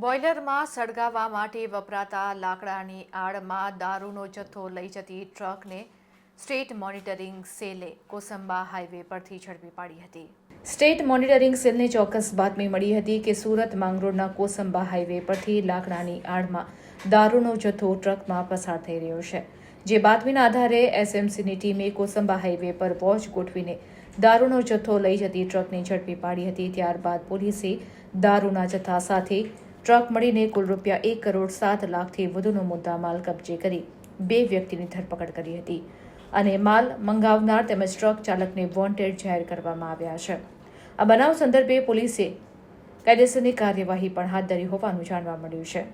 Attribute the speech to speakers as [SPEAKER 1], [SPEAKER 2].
[SPEAKER 1] બોઇલરમાં સળગાવવા માટે વપરાતા લાકડાની આડમાં દારૂનો જથ્થો લઈ જતી ટ્રકને સ્ટેટ મોનિટરિંગ સેલે કોસંબા હાઈવે પરથી ઝડપી પાડી હતી. સ્ટેટ મોનિટરિંગ સેલને ચોક્કસ બાતમી મળી હતી કે સુરત માંગરોળના કોસંબા હાઈવે પરથી લાકડાની આડમાં દારૂનો જથ્થો ટ્રકમાં પસાર થઈ રહ્યો છે. જે બાતમીના આધારે એસએમસીની ટીમે કોસંબા હાઈવે પર વોચ ગોઠવીને દારૂનો જથ્થો લઈ જતી ટ્રકને ઝડપી પાડી હતી. ત્યારબાદ પોલીસે દારૂના જથ્થા સાથે ટ્રક મળીને કુલ રૂપિયા એક કરોડ સાત લાખથી વધુનો મુદ્દા માલ કબજે કરી બે વ્યક્તિની ધરપકડ કરી હતી. અને માલ મંગાવનાર તેમજ ટ્રક ચાલકને વોન્ટેડ જાહેર કરવામાં આવ્યા છે. આ બનાવ સંદર્ભે પોલીસે કાયદેસરની કાર્યવાહી પણ હાથ ધરી હોવાનું જાણવા મળ્યું છે.